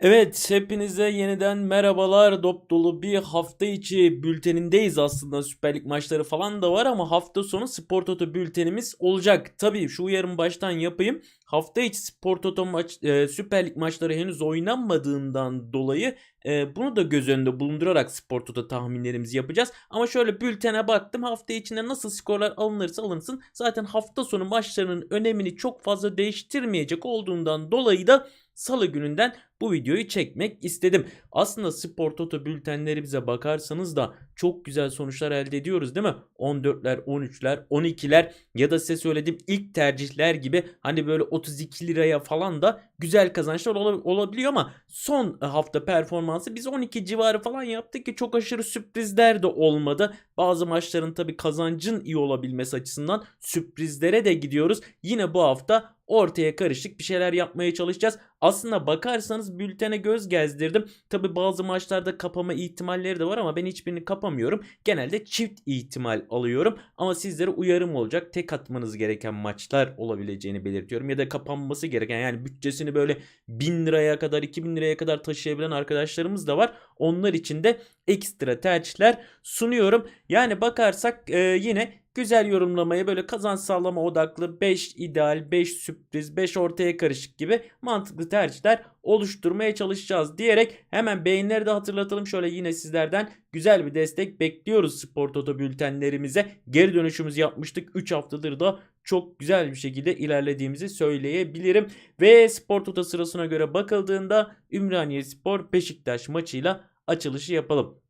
Evet, hepinize yeniden merhabalar. Dop dolu bir hafta içi bültenindeyiz aslında. Süper Lig maçları falan da var ama hafta sonu Spor Toto bültenimiz olacak. Tabii şu uyarımı baştan yapayım. Hafta içi Spor Toto maç, e, Süper Lig maçları henüz oynanmadığından dolayı e, bunu da göz önünde bulundurarak Spor Toto tahminlerimizi yapacağız. Ama şöyle bültene baktım. Hafta içinde nasıl skorlar alınırsa alınsın. Zaten hafta sonu maçlarının önemini çok fazla değiştirmeyecek olduğundan dolayı da Salı gününden bu videoyu çekmek istedim. Aslında Spor Toto bültenlerimize bakarsanız da çok güzel sonuçlar elde ediyoruz değil mi? 14'ler, 13'ler, 12'ler ya da size söylediğim ilk tercihler gibi hani böyle 32 liraya falan da güzel kazançlar ola- olabiliyor ama son hafta performansı biz 12 civarı falan yaptık ki çok aşırı sürprizler de olmadı. Bazı maçların tabi kazancın iyi olabilmesi açısından sürprizlere de gidiyoruz. Yine bu hafta ortaya karışık bir şeyler yapmaya çalışacağız. Aslında bakarsanız bültene göz gezdirdim. Tabi bazı maçlarda kapama ihtimalleri de var ama ben hiçbirini kapamıyorum. Genelde çift ihtimal alıyorum. Ama sizlere uyarım olacak. Tek atmanız gereken maçlar olabileceğini belirtiyorum. Ya da kapanması gereken yani bütçesini böyle 1000 liraya kadar 2000 liraya kadar taşıyabilen arkadaşlarımız da var. Onlar için de ekstra tercihler sunuyorum. Yani bakarsak e, yine güzel yorumlamaya böyle kazanç sağlama odaklı 5 ideal, 5 sürpriz, 5 ortaya karışık gibi mantıklı tercihler oluşturmaya çalışacağız diyerek hemen beğenileri de hatırlatalım. Şöyle yine sizlerden güzel bir destek bekliyoruz Spor Toto bültenlerimize. Geri dönüşümüzü yapmıştık. 3 haftadır da çok güzel bir şekilde ilerlediğimizi söyleyebilirim. Ve Spor Toto sırasına göre bakıldığında Ümraniye Spor Beşiktaş maçıyla açılışı yapalım.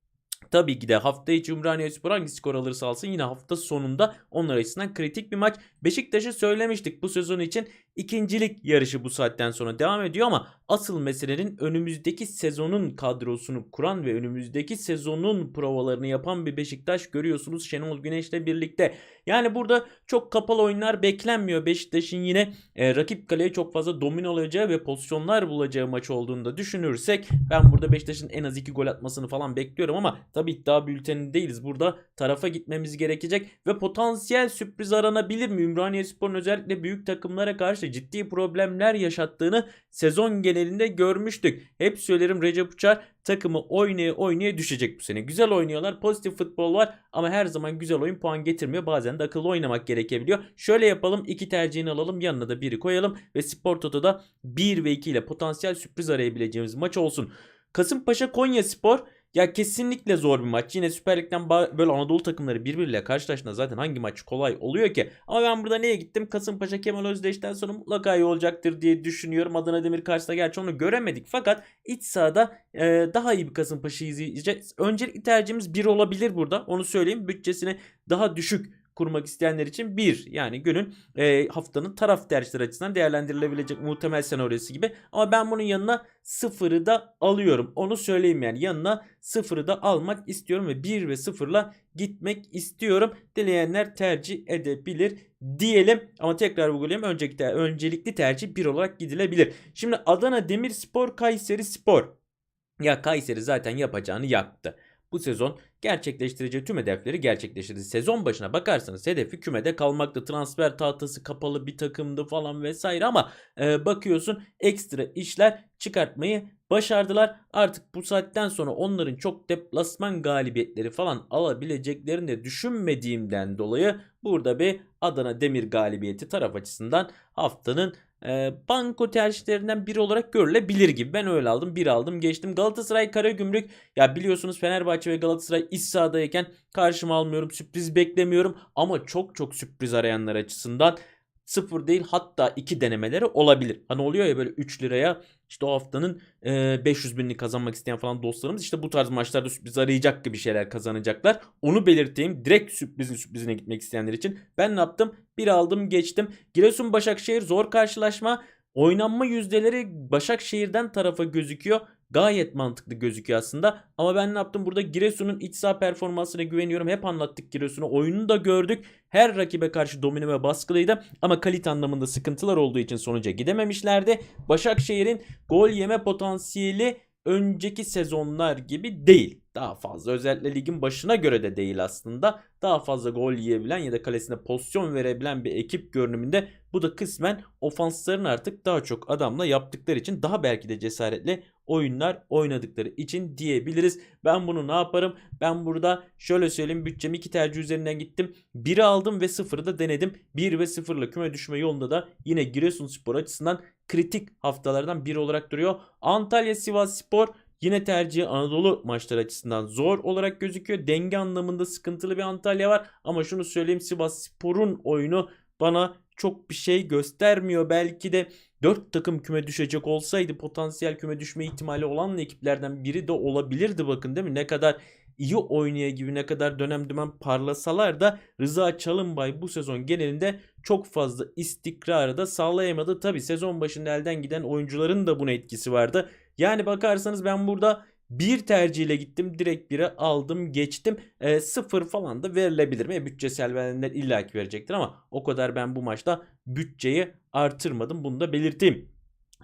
Tabii ki de hafta içi Ümraniye Spor hangi skor alırsa alsın yine hafta sonunda onlar açısından kritik bir maç. Beşiktaş'ı söylemiştik bu sezon için ikincilik yarışı bu saatten sonra devam ediyor ama asıl meselenin önümüzdeki sezonun kadrosunu kuran ve önümüzdeki sezonun provalarını yapan bir Beşiktaş görüyorsunuz Şenol Güneş'le birlikte. Yani burada çok kapalı oyunlar beklenmiyor. Beşiktaş'ın yine e, rakip kaleye çok fazla domine olacağı ve pozisyonlar bulacağı maç olduğunu da düşünürsek ben burada Beşiktaş'ın en az 2 gol atmasını falan bekliyorum ama tabii iddia bülteni değiliz. Burada tarafa gitmemiz gerekecek ve potansiyel sürpriz aranabilir mi? Ümraniye Spor'un özellikle büyük takımlara karşı ciddi problemler yaşattığını sezon genelinde görmüştük. Hep söylerim Recep Uçar takımı oynaya oynaya düşecek bu sene. Güzel oynuyorlar, pozitif futbol var ama her zaman güzel oyun puan getirmiyor. Bazen de akıllı oynamak gerekebiliyor. Şöyle yapalım, iki tercihini alalım, yanına da biri koyalım ve Spor Toto'da 1 ve 2 ile potansiyel sürpriz arayabileceğimiz maç olsun. Kasımpaşa Konya Spor ya kesinlikle zor bir maç. Yine Süper Lig'den böyle Anadolu takımları birbiriyle karşılaştığında zaten hangi maç kolay oluyor ki? Ama ben burada neye gittim? Kasımpaşa Kemal Özdeş'ten sonra mutlaka iyi olacaktır diye düşünüyorum. Adana Demir karşısında gerçi onu göremedik. Fakat iç sahada e, daha iyi bir Kasımpaşa'yı izleyeceğiz. Öncelikli tercihimiz 1 olabilir burada. Onu söyleyeyim. Bütçesini daha düşük kurmak isteyenler için bir yani günün e, haftanın taraf tercihleri açısından değerlendirilebilecek muhtemel senaryosu gibi. Ama ben bunun yanına sıfırı da alıyorum. Onu söyleyeyim yani yanına sıfırı da almak istiyorum ve 1 ve sıfırla gitmek istiyorum. Dileyenler tercih edebilir diyelim. Ama tekrar vurgulayayım. Önceki öncelikli tercih 1 olarak gidilebilir. Şimdi Adana Demirspor Kayseri Spor. Ya Kayseri zaten yapacağını yaptı. Bu sezon gerçekleştireceği tüm hedefleri gerçekleştirdi. Sezon başına bakarsanız hedefi kümede kalmaktı. Transfer tahtası kapalı bir takımdı falan vesaire ama e, bakıyorsun ekstra işler çıkartmayı başardılar. Artık bu saatten sonra onların çok deplasman galibiyetleri falan alabileceklerini de düşünmediğimden dolayı burada bir Adana Demir galibiyeti taraf açısından haftanın e, banko tercihlerinden biri olarak görülebilir gibi. Ben öyle aldım. Bir aldım geçtim. Galatasaray Karagümrük ya biliyorsunuz Fenerbahçe ve Galatasaray iç sahadayken karşıma almıyorum. Sürpriz beklemiyorum. Ama çok çok sürpriz arayanlar açısından sıfır değil hatta iki denemeleri olabilir. Hani oluyor ya böyle 3 liraya işte o haftanın e, 500 binini kazanmak isteyen falan dostlarımız işte bu tarz maçlarda sürpriz arayacak gibi şeyler kazanacaklar. Onu belirteyim. Direkt sürprizin sürprizine gitmek isteyenler için. Ben ne yaptım? Bir aldım geçtim. Giresun Başakşehir zor karşılaşma. Oynanma yüzdeleri Başakşehir'den tarafa gözüküyor. Gayet mantıklı gözüküyor aslında. Ama ben ne yaptım? Burada Giresun'un iç saha performansına güveniyorum. Hep anlattık Giresun'u. Oyununu da gördük. Her rakibe karşı domine ve baskılıydı. Ama kalite anlamında sıkıntılar olduğu için sonuca gidememişlerdi. Başakşehir'in gol yeme potansiyeli önceki sezonlar gibi değil. Daha fazla özellikle ligin başına göre de değil aslında. Daha fazla gol yiyebilen ya da kalesine pozisyon verebilen bir ekip görünümünde bu da kısmen ofansların artık daha çok adamla yaptıkları için daha belki de cesaretli oyunlar oynadıkları için diyebiliriz. Ben bunu ne yaparım? Ben burada şöyle söyleyeyim bütçemi iki tercih üzerinden gittim. 1'i aldım ve 0'ı da denedim. 1 ve 0'la küme düşme yolunda da yine Giresunspor açısından kritik haftalardan biri olarak duruyor. Antalya Sivas Spor Yine tercihi Anadolu maçları açısından zor olarak gözüküyor. Denge anlamında sıkıntılı bir Antalya var. Ama şunu söyleyeyim Sivas Spor'un oyunu bana çok bir şey göstermiyor. Belki de 4 takım küme düşecek olsaydı potansiyel küme düşme ihtimali olan ekiplerden biri de olabilirdi bakın değil mi? Ne kadar iyi oynaya gibi ne kadar dönem dönem parlasalar da Rıza Çalınbay bu sezon genelinde çok fazla istikrarı da sağlayamadı. Tabi sezon başında elden giden oyuncuların da buna etkisi vardı. Yani bakarsanız ben burada bir tercihle gittim. Direkt biri aldım geçtim. E, sıfır falan da verilebilir. E, bütçesel verenler illaki verecektir ama o kadar ben bu maçta bütçeyi artırmadım. Bunu da belirteyim.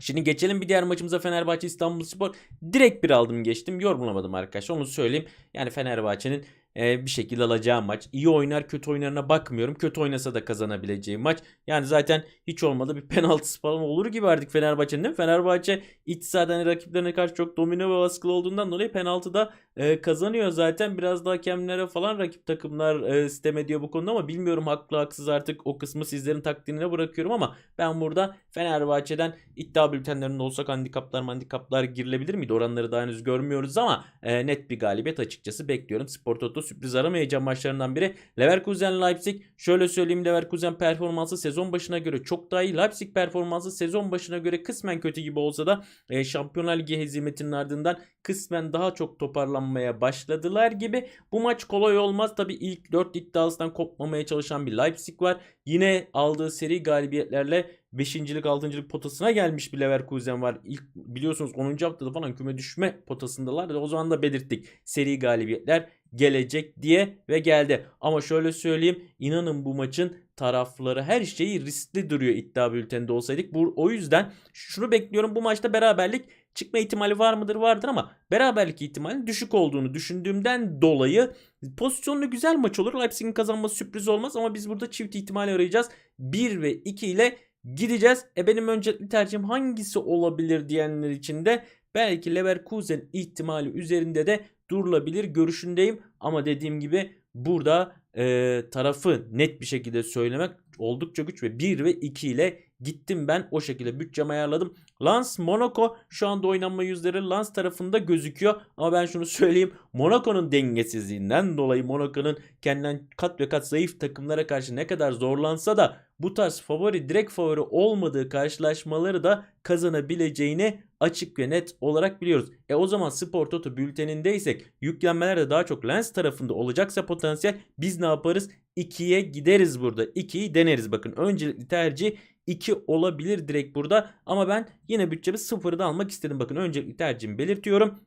Şimdi geçelim bir diğer maçımıza Fenerbahçe İstanbul Spor. Direkt bir aldım geçtim. Yorumlamadım arkadaşlar onu söyleyeyim. Yani Fenerbahçe'nin e, bir şekilde alacağım maç. İyi oynar kötü oynarına bakmıyorum. Kötü oynasa da kazanabileceği maç. Yani zaten hiç olmadı bir penaltısı falan olur gibi artık Fenerbahçe'nin değil mi? Fenerbahçe iç sahadan rakiplerine karşı çok domine ve baskılı olduğundan dolayı penaltıda e, kazanıyor zaten. Biraz daha hakemlere falan rakip takımlar e, sistem ediyor bu konuda ama bilmiyorum haklı haksız artık o kısmı sizlerin takdirine bırakıyorum ama ben burada Fenerbahçe'den iddia bültenlerinde olsak handikaplar handikaplar girilebilir miydi? Oranları daha henüz görmüyoruz ama e, net bir galibiyet açıkçası bekliyorum. Spor Toto sürpriz aramayacağım maçlarından biri. Leverkusen Leipzig şöyle söyleyeyim Leverkusen performansı sezon başına göre çok daha iyi. Leipzig performansı sezon başına göre kısmen kötü gibi olsa da e, Şampiyonlar Ligi hezimetinin ardından kısmen daha çok toparlanmaya başladılar gibi. Bu maç kolay olmaz. Tabi ilk 4 iddiasından kopmamaya çalışan bir Leipzig var. Yine aldığı seri galibiyetlerle 5. lig 6. potasına gelmiş bir Leverkusen var. İlk biliyorsunuz 10. haftada falan küme düşme potasındalar. O zaman da belirttik. Seri galibiyetler gelecek diye ve geldi. Ama şöyle söyleyeyim inanın bu maçın tarafları her şeyi riskli duruyor iddia bülteninde olsaydık. Bu, o yüzden şunu bekliyorum bu maçta beraberlik çıkma ihtimali var mıdır vardır ama beraberlik ihtimali düşük olduğunu düşündüğümden dolayı pozisyonlu güzel maç olur. Leipzig'in kazanması sürpriz olmaz ama biz burada çift ihtimali arayacağız. 1 ve 2 ile gideceğiz. E benim öncelikli tercihim hangisi olabilir diyenler için de belki Leverkusen ihtimali üzerinde de durulabilir görüşündeyim. Ama dediğim gibi burada e, tarafı net bir şekilde söylemek oldukça güç ve 1 ve 2 ile gittim ben o şekilde bütçemi ayarladım. Lens Monaco şu anda oynanma yüzleri Lens tarafında gözüküyor ama ben şunu söyleyeyim Monaco'nun dengesizliğinden dolayı Monaco'nun kendinden kat ve kat zayıf takımlara karşı ne kadar zorlansa da bu tarz favori direkt favori olmadığı karşılaşmaları da kazanabileceğini açık ve net olarak biliyoruz. E o zaman Spor Toto bültenindeysek yüklenmeler de daha çok Lens tarafında olacaksa potansiyel biz ne yaparız? 2'ye gideriz burada. 2'yi deneriz. Bakın öncelikli tercih 2 olabilir direkt burada. Ama ben yine bütçemi 0'ı da almak istedim. Bakın öncelikli tercihimi belirtiyorum.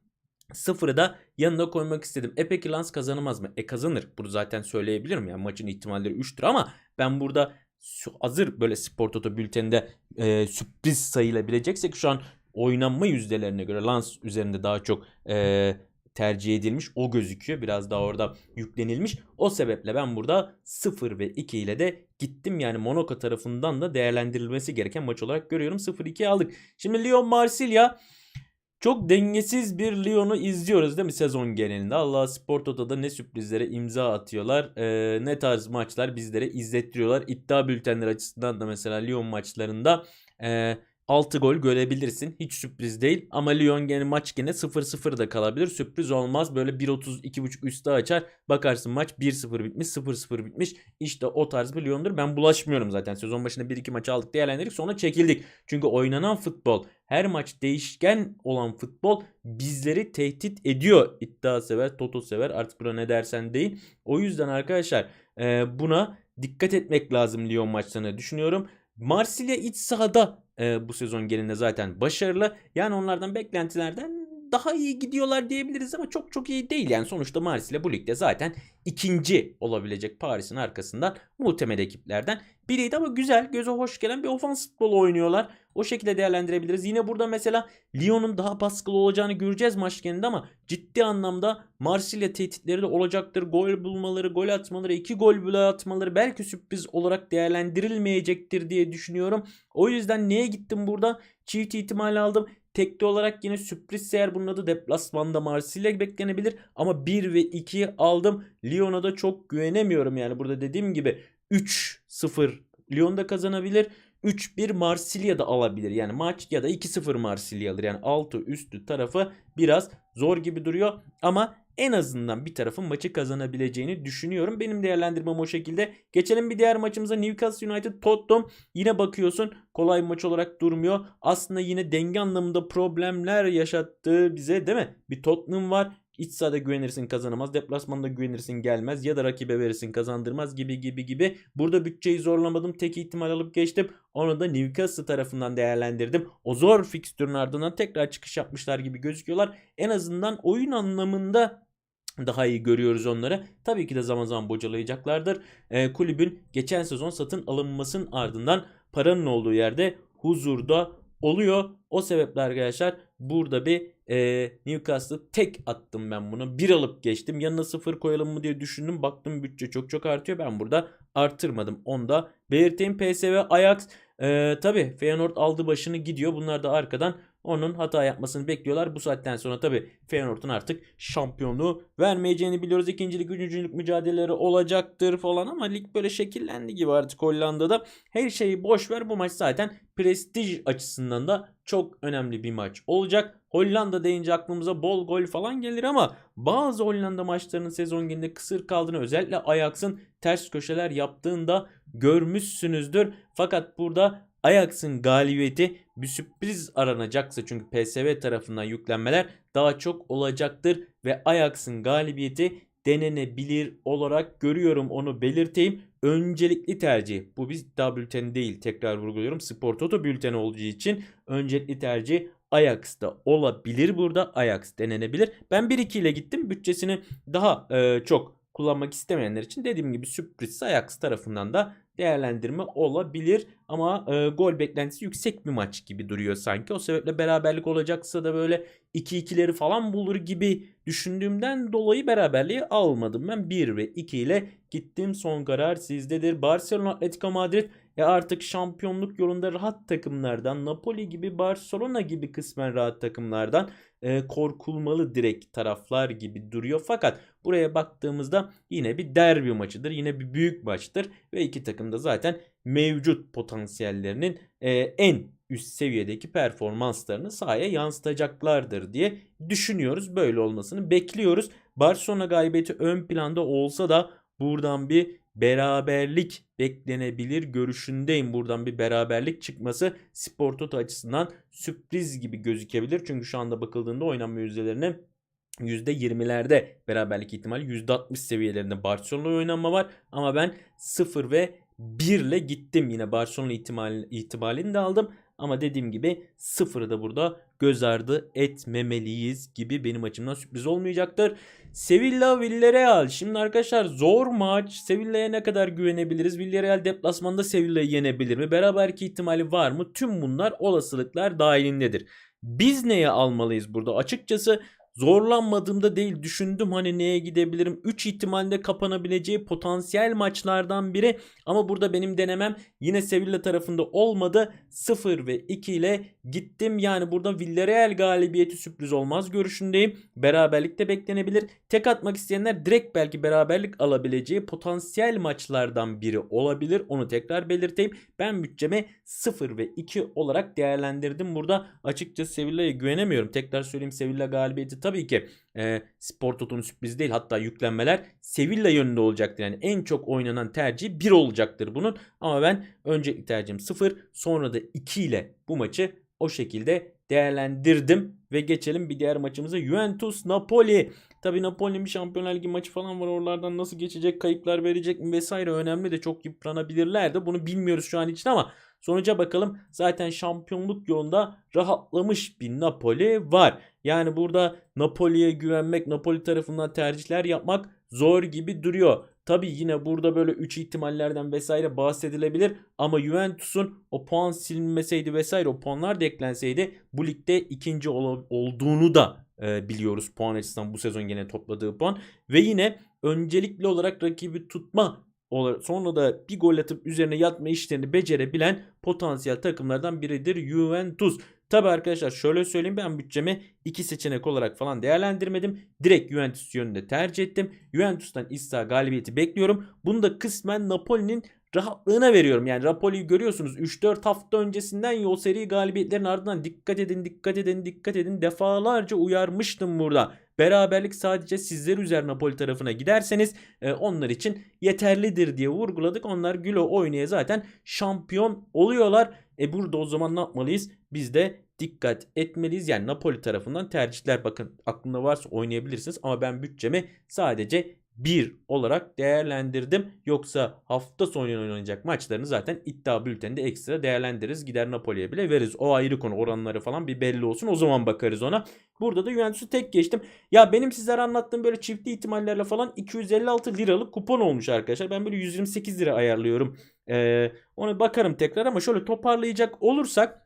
Sıfırı da yanına koymak istedim. E peki Lens kazanamaz mı? E kazanır. Bunu zaten söyleyebilirim. Yani maçın ihtimalleri 3'tür ama ben burada hazır böyle Spor Toto bülteninde e, sürpriz sayılabileceksek şu an oynanma yüzdelerine göre Lens üzerinde daha çok e, tercih edilmiş. O gözüküyor. Biraz daha orada yüklenilmiş. O sebeple ben burada 0 ve 2 ile de gittim. Yani Monaco tarafından da değerlendirilmesi gereken maç olarak görüyorum. 0-2 aldık. Şimdi Lyon Marsilya çok dengesiz bir Lyon'u izliyoruz değil mi sezon genelinde? Allah Spor da ne sürprizlere imza atıyorlar. Ee, ne tarz maçlar bizlere izlettiriyorlar. İddia bültenleri açısından da mesela Lyon maçlarında e, 6 gol görebilirsin. Hiç sürpriz değil. Ama Lyon gene maç gene 0-0 da kalabilir. Sürpriz olmaz. Böyle 1.30 2.5 üstte açar. Bakarsın maç 1-0 bitmiş 0-0 bitmiş. İşte o tarz bir Lyon'dur. Ben bulaşmıyorum zaten. Sezon başında 1-2 maç aldık değerlendirdik. Sonra çekildik. Çünkü oynanan futbol her maç değişken olan futbol bizleri tehdit ediyor. İddia sever, toto sever artık buna ne dersen değil. O yüzden arkadaşlar buna dikkat etmek lazım Lyon maçlarına düşünüyorum. Marsilya iç sahada e, bu sezon genelinde zaten başarılı. Yani onlardan beklentilerden daha iyi gidiyorlar diyebiliriz ama çok çok iyi değil. Yani sonuçta Marsilya bu ligde zaten ikinci olabilecek Paris'in arkasından muhtemel ekiplerden biriydi ama güzel, göze hoş gelen bir ofans futbol oynuyorlar. O şekilde değerlendirebiliriz. Yine burada mesela Lyon'un daha baskılı olacağını göreceğiz maç genelinde ama ciddi anlamda Marsilya tehditleri de olacaktır. Gol bulmaları, gol atmaları, iki gol bile atmaları belki sürpriz olarak değerlendirilmeyecektir diye düşünüyorum. O yüzden neye gittim burada? Çift ihtimal aldım. Tekli olarak yine sürpriz eğer bunun adı deplasmanda Marsilya beklenebilir. Ama 1 ve 2'yi aldım. Lyon'a da çok güvenemiyorum yani. Burada dediğim gibi 3-0 Lyon da kazanabilir. 3-1 Marsilya da alabilir. Yani maç ya da 2-0 Marsilya alır. Yani altı üstü tarafı biraz zor gibi duruyor. Ama en azından bir tarafın maçı kazanabileceğini düşünüyorum. Benim değerlendirmem o şekilde. Geçelim bir diğer maçımıza Newcastle United Tottenham. Yine bakıyorsun kolay maç olarak durmuyor. Aslında yine denge anlamında problemler yaşattığı bize değil mi? Bir Tottenham var. İç sahada güvenirsin kazanamaz. Deplasmanda güvenirsin gelmez. Ya da rakibe verirsin kazandırmaz gibi gibi gibi. Burada bütçeyi zorlamadım. Tek ihtimal alıp geçtim. Onu da Newcastle tarafından değerlendirdim. O zor fikstürün ardından tekrar çıkış yapmışlar gibi gözüküyorlar. En azından oyun anlamında daha iyi görüyoruz onları. Tabii ki de zaman zaman bocalayacaklardır. E, kulübün geçen sezon satın alınmasının ardından paranın olduğu yerde huzurda oluyor. O sebeple arkadaşlar burada bir e, Newcastle tek attım ben bunu. Bir alıp geçtim. Yanına sıfır koyalım mı diye düşündüm. Baktım bütçe çok çok artıyor. Ben burada artırmadım. Onu da belirteyim. PSV Ajax e, tabi Feyenoord aldı başını gidiyor. Bunlar da arkadan onun hata yapmasını bekliyorlar. Bu saatten sonra tabi Feyenoord'un artık şampiyonluğu vermeyeceğini biliyoruz. İkincilik, üçüncülük mücadeleleri olacaktır falan ama lig böyle şekillendi gibi artık Hollanda'da. Her şeyi boş ver. Bu maç zaten prestij açısından da çok önemli bir maç olacak. Hollanda deyince aklımıza bol gol falan gelir ama bazı Hollanda maçlarının sezon genelinde kısır kaldığını özellikle Ajax'ın ters köşeler yaptığında görmüşsünüzdür. Fakat burada Ajax'ın galibiyeti bir sürpriz aranacaksa çünkü PSV tarafından yüklenmeler daha çok olacaktır ve Ajax'ın galibiyeti denenebilir olarak görüyorum onu belirteyim. Öncelikli tercih bu bir iddia bülteni değil tekrar vurguluyorum Spor Toto bülteni olduğu için öncelikli tercih Ajax'ta olabilir burada Ajax denenebilir. Ben 1-2 ile gittim bütçesini daha e, çok kullanmak istemeyenler için dediğim gibi sürpriz Ajax tarafından da değerlendirme olabilir. Ama e, gol beklentisi yüksek bir maç gibi duruyor sanki. O sebeple beraberlik olacaksa da böyle 2-2'leri falan bulur gibi düşündüğümden dolayı beraberliği almadım. Ben 1 ve 2 ile gittim. Son karar sizdedir. Barcelona Atletico Madrid ya artık şampiyonluk yolunda rahat takımlardan Napoli gibi Barcelona gibi kısmen rahat takımlardan e, korkulmalı direkt taraflar gibi duruyor. Fakat buraya baktığımızda yine bir derbi maçıdır. Yine bir büyük maçtır ve iki takım da zaten mevcut potansiyellerinin e, en üst seviyedeki performanslarını sahaya yansıtacaklardır diye düşünüyoruz. Böyle olmasını bekliyoruz. Barcelona galibiyeti ön planda olsa da buradan bir beraberlik beklenebilir görüşündeyim. Buradan bir beraberlik çıkması Spor Toto açısından sürpriz gibi gözükebilir. Çünkü şu anda bakıldığında oynanma yüzdelerine %20'lerde beraberlik ihtimali %60 seviyelerinde Barcelona oynanma var. Ama ben 0 ve 1 ile gittim yine Barcelona ihtimali, ihtimalini de aldım. Ama dediğim gibi sıfırı da burada göz ardı etmemeliyiz gibi benim açımdan sürpriz olmayacaktır. Sevilla Villarreal. Şimdi arkadaşlar zor maç. Sevilla'ya ne kadar güvenebiliriz? Villarreal deplasmanda Sevilla'yı yenebilir mi? Beraberki ihtimali var mı? Tüm bunlar olasılıklar dahilindedir. Biz neye almalıyız burada? Açıkçası zorlanmadığımda değil düşündüm hani neye gidebilirim. 3 ihtimalle kapanabileceği potansiyel maçlardan biri ama burada benim denemem yine Sevilla tarafında olmadı. 0 ve 2 ile gittim. Yani burada Villarreal galibiyeti sürpriz olmaz görüşündeyim. Beraberlik de beklenebilir. Tek atmak isteyenler direkt belki beraberlik alabileceği potansiyel maçlardan biri olabilir. Onu tekrar belirteyim. Ben bütçemi 0 ve 2 olarak değerlendirdim. Burada açıkçası Sevilla'ya güvenemiyorum. Tekrar söyleyeyim Sevilla galibiyeti tabii ki e, Spor Toto'nun sürprizi değil. Hatta yüklenmeler Sevilla yönünde olacaktır. Yani en çok oynanan tercih 1 olacaktır bunun. Ama ben öncelikli tercihim 0 sonra da 2 ile bu maçı o şekilde değerlendirdim ve geçelim bir diğer maçımıza Juventus Napoli. Tabi Napoli'nin bir Şampiyonlar Ligi maçı falan var. Oralardan nasıl geçecek, kayıplar verecek mi vesaire önemli de çok yıpranabilirler de. Bunu bilmiyoruz şu an için ama sonuca bakalım. Zaten şampiyonluk yolunda rahatlamış bir Napoli var. Yani burada Napoli'ye güvenmek, Napoli tarafından tercihler yapmak zor gibi duruyor. Tabi yine burada böyle 3 ihtimallerden vesaire bahsedilebilir ama Juventus'un o puan silinmeseydi vesaire o puanlar da eklenseydi bu ligde ikinci ol- olduğunu da e, biliyoruz puan açısından bu sezon gene topladığı puan ve yine öncelikli olarak rakibi tutma sonra da bir gol atıp üzerine yatma işlerini becerebilen potansiyel takımlardan biridir Juventus. Tabi arkadaşlar şöyle söyleyeyim ben bütçemi iki seçenek olarak falan değerlendirmedim. Direkt Juventus yönünde tercih ettim. Juventus'tan İsa galibiyeti bekliyorum. Bunu da kısmen Napoli'nin rahatlığına veriyorum. Yani Napoli'yi görüyorsunuz 3-4 hafta öncesinden yol seri galibiyetlerin ardından dikkat edin dikkat edin dikkat edin defalarca uyarmıştım burada. Beraberlik sadece sizler üzerine Napoli tarafına giderseniz e, onlar için yeterlidir diye vurguladık. Onlar gülo oynaya zaten şampiyon oluyorlar. E burada o zaman ne yapmalıyız? Biz de dikkat etmeliyiz. Yani Napoli tarafından tercihler bakın aklında varsa oynayabilirsiniz ama ben bütçemi sadece 1 olarak değerlendirdim. Yoksa hafta sonu oynanacak maçlarını zaten iddia bülteninde ekstra değerlendiririz. Gider Napoli'ye bile veririz. O ayrı konu. Oranları falan bir belli olsun. O zaman bakarız ona. Burada da Juventus'u tek geçtim. Ya benim sizlere anlattığım böyle çiftli ihtimallerle falan 256 liralık kupon olmuş arkadaşlar. Ben böyle 128 lira ayarlıyorum. Ee, ona bakarım tekrar ama şöyle toparlayacak olursak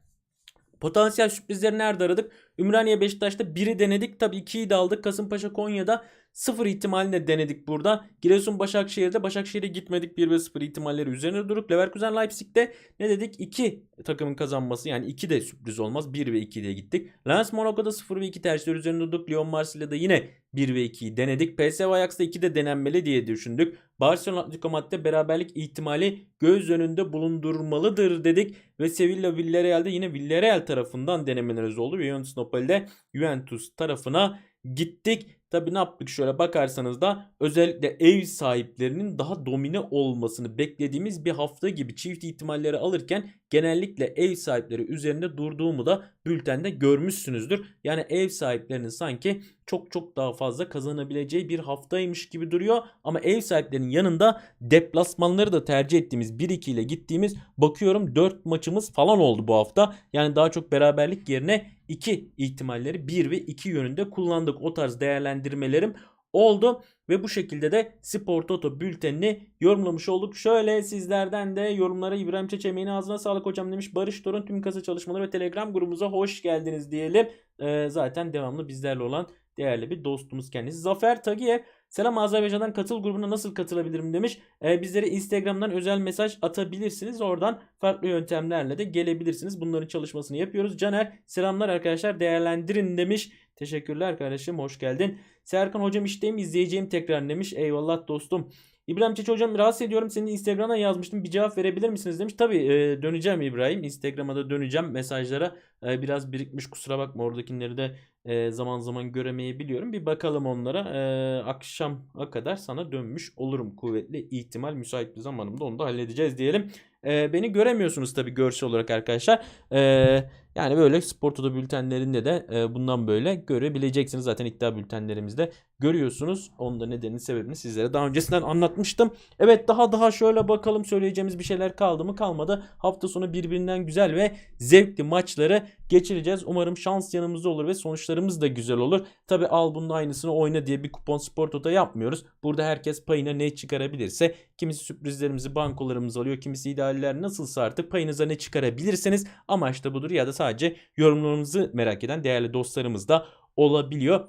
Potansiyel sürprizleri nerede aradık? Ümraniye Beşiktaş'ta 1'i denedik. Tabii 2'yi de aldık. Kasımpaşa Konya'da 0 ihtimaline denedik burada. Giresun Başakşehir'de Başakşehir'e gitmedik. 1 ve 0 ihtimalleri üzerine durduk. Leverkusen Leipzig'te ne dedik? 2 takımın kazanması yani 2 de sürpriz olmaz. 1 ve 2 diye gittik. Lens Monaco'da 0 ve 2 tercihler üzerine durduk. Lyon Marsilya'da yine 1 ve 2'yi denedik. PSV Ajax'ta 2 de denenmeli diye düşündük. Barcelona Atletico Madrid'de beraberlik ihtimali göz önünde bulundurmalıdır dedik. Ve Sevilla Villarreal'de yine Villarreal tarafından denemelerimiz oldu. Ve Juventus Napoli'de Juventus tarafına gittik. Tabi ne yaptık şöyle bakarsanız da özellikle ev sahiplerinin daha domine olmasını beklediğimiz bir hafta gibi çift ihtimalleri alırken genellikle ev sahipleri üzerinde durduğumu da bültende görmüşsünüzdür. Yani ev sahiplerinin sanki çok çok daha fazla kazanabileceği bir haftaymış gibi duruyor. Ama ev sahiplerinin yanında deplasmanları da tercih ettiğimiz 1-2 ile gittiğimiz bakıyorum 4 maçımız falan oldu bu hafta. Yani daha çok beraberlik yerine 2 ihtimalleri 1 ve 2 yönünde kullandık. O tarz değerlendirmelerim oldu. Ve bu şekilde de Spor Toto bültenini yorumlamış olduk. Şöyle sizlerden de yorumlara İbrahim Çeçemeğin ağzına sağlık hocam demiş. Barış Torun tüm kasa çalışmaları ve Telegram grubumuza hoş geldiniz diyelim. Ee, zaten devamlı bizlerle olan değerli bir dostumuz kendisi. Zafer Tagiyev Selam Azerbaycan'dan katıl grubuna nasıl katılabilirim demiş. Ee, bizlere Instagram'dan özel mesaj atabilirsiniz. Oradan farklı yöntemlerle de gelebilirsiniz. Bunların çalışmasını yapıyoruz. Caner selamlar arkadaşlar değerlendirin demiş. Teşekkürler kardeşim hoş geldin. Serkan hocam işteyim izleyeceğim tekrar demiş. Eyvallah dostum. İbrahim Çeçi hocam rahatsız ediyorum. Seni Instagram'a yazmıştım. Bir cevap verebilir misiniz demiş. Tabii e, döneceğim İbrahim. Instagram'a da döneceğim mesajlara. E, biraz birikmiş kusura bakma. Oradakileri de e, zaman zaman göremeyebiliyorum. Bir bakalım onlara. E, akşama kadar sana dönmüş olurum. Kuvvetli ihtimal müsait bir zamanımda onu da halledeceğiz diyelim. E, beni göremiyorsunuz tabii görsel olarak arkadaşlar. E, yani böyle spor toto bültenlerinde de e, bundan böyle görebileceksiniz. Zaten iddia bültenlerimizde görüyorsunuz. Onun da nedenini sebebini sizlere daha öncesinden anlatmıştım. Evet daha daha şöyle bakalım söyleyeceğimiz bir şeyler kaldı mı kalmadı. Hafta sonu birbirinden güzel ve zevkli maçları geçireceğiz. Umarım şans yanımızda olur ve sonuçlarımız da güzel olur. Tabi al bunun aynısını oyna diye bir kupon spor toto yapmıyoruz. Burada herkes payına ne çıkarabilirse kimisi sürprizlerimizi bankolarımız alıyor. Kimisi idealler nasılsa artık payınıza ne çıkarabilirseniz amaç da budur ya da sadece yorumlarımızı merak eden değerli dostlarımız da olabiliyor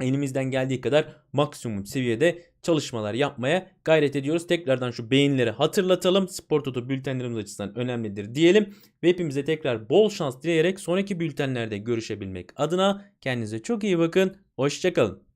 elimizden geldiği kadar maksimum seviyede çalışmalar yapmaya gayret ediyoruz. Tekrardan şu beğenileri hatırlatalım. Spor Toto bültenlerimiz açısından önemlidir diyelim. Ve hepimize tekrar bol şans dileyerek sonraki bültenlerde görüşebilmek adına kendinize çok iyi bakın. Hoşçakalın.